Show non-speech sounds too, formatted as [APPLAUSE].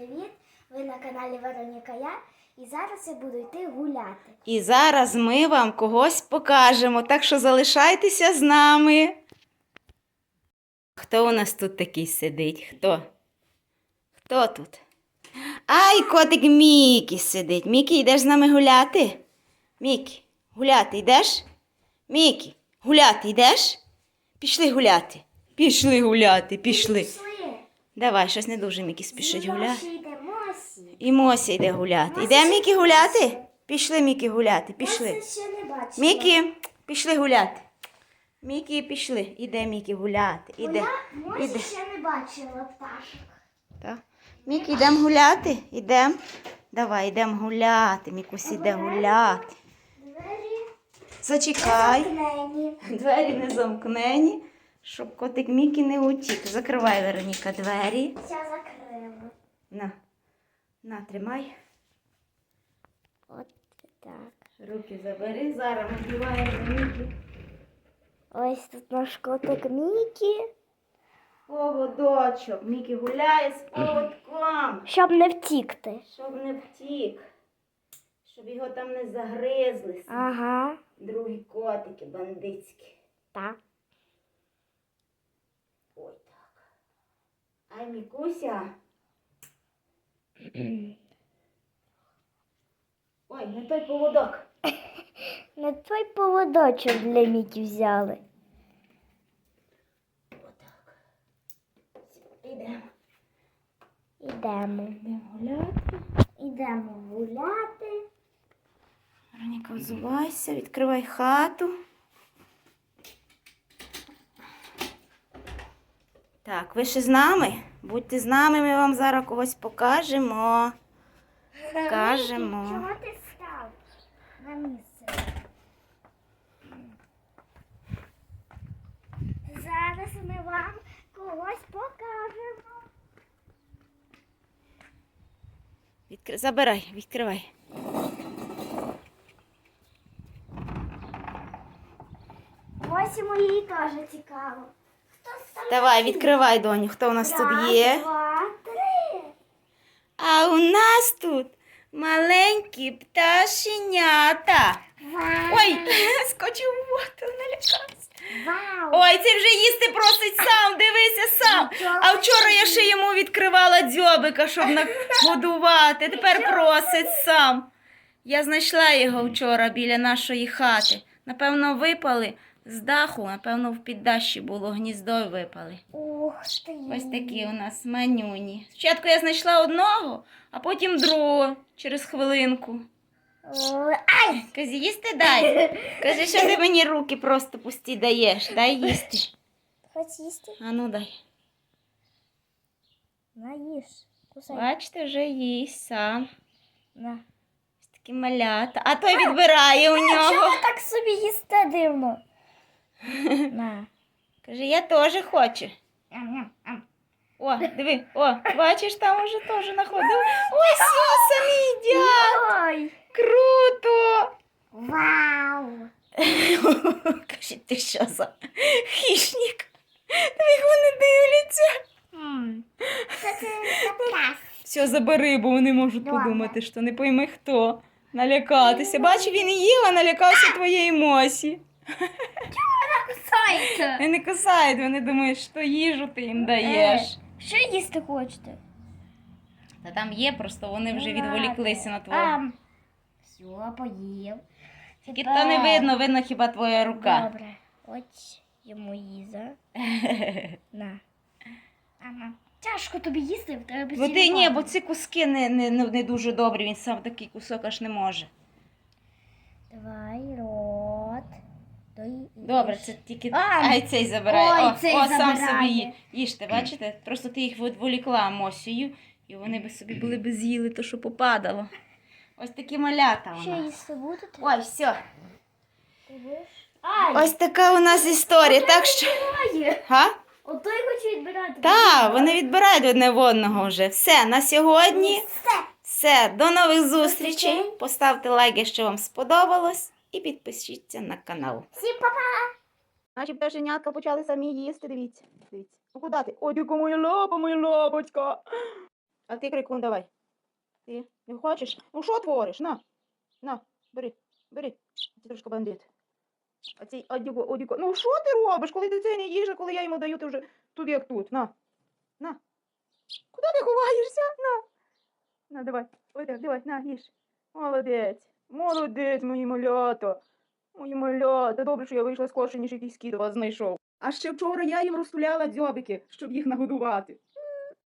привіт! Ви на каналі Вероніка Я. І зараз я буду йти гуляти. І зараз ми вам когось покажемо, так що залишайтеся з нами. Хто у нас тут такий сидить? Хто? Хто тут? Ай, котик Мікі сидить. Мікі, йдеш з нами гуляти? Мікі, гуляти йдеш? Мікі, гуляти йдеш? Пішли гуляти. Пішли гуляти, пішли. Давай, щось не дуже Мікі спішить гуляти. І Мося йде гуляти. Іде Мікі гуляти? Пішли, Мікі, гуляти, пішли. Мікі, пішли гуляти. Мікі, пішли. Іде Мікі гуляти. Іде. іде. ще не бачила пташок. Так. Мікі, йдемо гуляти? Ідемо. Давай, йдемо гуляти. Мікусь іде гуляти. Зачекай. Двері не замкнені, щоб котик Мікі не утік. Закривай, Вероніка, двері. Все закрила. На. На, тримай. От так. Руки забери. Зараз ми вдіваємо Мікі. Ось тут наш котик Мікі. Поводочок. Мікі гуляє з поводком. Щоб не втікти. Щоб не втік, щоб його там не загризли. Ага. Другі котики бандитські. Так. Ой так. Ай, Мікуся. Ой, не той поводок. Не той поводочок для Мікі взяли. Отак. Ідемо. Ідемо. Йдемо гуляти. Ідемо гуляти. Вероніка, взувайся, відкривай хату. Так, ви ще з нами? Будьте з нами, ми вам зараз когось покажемо. Покажемо. Чого ти став на місце? Зараз ми вам когось покажемо. Відкри... Забирай, відкривай. Ось і моїй теж цікаво. Давай, відкривай, доню, хто у нас тут є. Два, три. А у нас тут маленькі пташенята. Вау. Ой, [LAUGHS] скочив в воду, налякався. Ой, це вже їсти просить сам, дивися сам. А вчора я ще йому відкривала дзьобика, щоб нагодувати. Тепер просить сам. Я знайшла його вчора біля нашої хати. Напевно, випали з даху, напевно, в піддащі було гніздо і випали. Ух ти. Ось такі у нас манюні. Спочатку я знайшла одного, а потім другого через хвилинку. Ай! Казі, їсти дай. Кажи, що ти мені руки просто пусті даєш. Дай їсти. Хоч їсти? А ну дай. На їж. Кусай. Бачите, вже їсть сам. На. Ось такі малята. А той відбирає у нього. Чого так собі їсте дивно? [LAUGHS] На. Каже, я теж хочу. О, диви, о, бачиш, там уже теж знаходив. Ось о, самі їдять. Ой. Круто. Вау. Каже, ти що за хищник? Диви, вони дивляться. Все, забери, бо вони можуть Добре. подумати, що не пойми хто. Налякатися. Бач, він і їв, а налякався твоєї мосі. Кусайте. Вони не кусають, вони думають, що їжу ти їм даєш. Що їсти хочете? Та там є, просто вони вже Ну, відволіклися на. Ам. Все, поїв. Тільки то не видно, видно хіба твоя рука. Добре. Ось йому їза. [LAUGHS] На. Ага. Тяжко тобі їсти, в тебе Бо ти ні, бо ці куски не, не, не, не дуже добрі, він сам такий кусок аж не може. Давай, рот. Добре, це тільки. Ай, цей забирає. ой, о, цей о, сам забирає. собі ї- їжте, бачите? Просто ти їх відволікла мосію, і вони би собі були б з'їли то, що попадало. Ось такі малята Ще нас. їсти будете? Ой, все. Ти будеш? Ай, Ось така у нас історія. Так що. ой. Га? Ото й хочу відбирати. Так, вони відбирають одне в одного вже. Все, на сьогодні. Все. Все, до нових зустрічей. Поставте лайк, якщо вам сподобалось, і підпишіться на канал. Всім па-па! Наші пташенятка почали самі їсти. Дивіться. Дивіться. Ну куди ти? Ой, яка моя лапа, моя лапочка. А ти крикун давай. Ти не хочеш? Ну що твориш? На, на, бери, бери. Ти трошки бандит. А цей одіго, одіго. Ну що ти робиш, коли дитині їжа, коли я йому даю, ти вже тут як тут. На, на. Куди ти ховаєшся? На. На, давай. Ой, так, давай, на, їж. Молодець. Молодець, мої малята. Мої малята. Добре, що я вийшла скорше, ніж якийсь кіт вас знайшов. А ще вчора я їм розтуляла дзьобики, щоб їх нагодувати.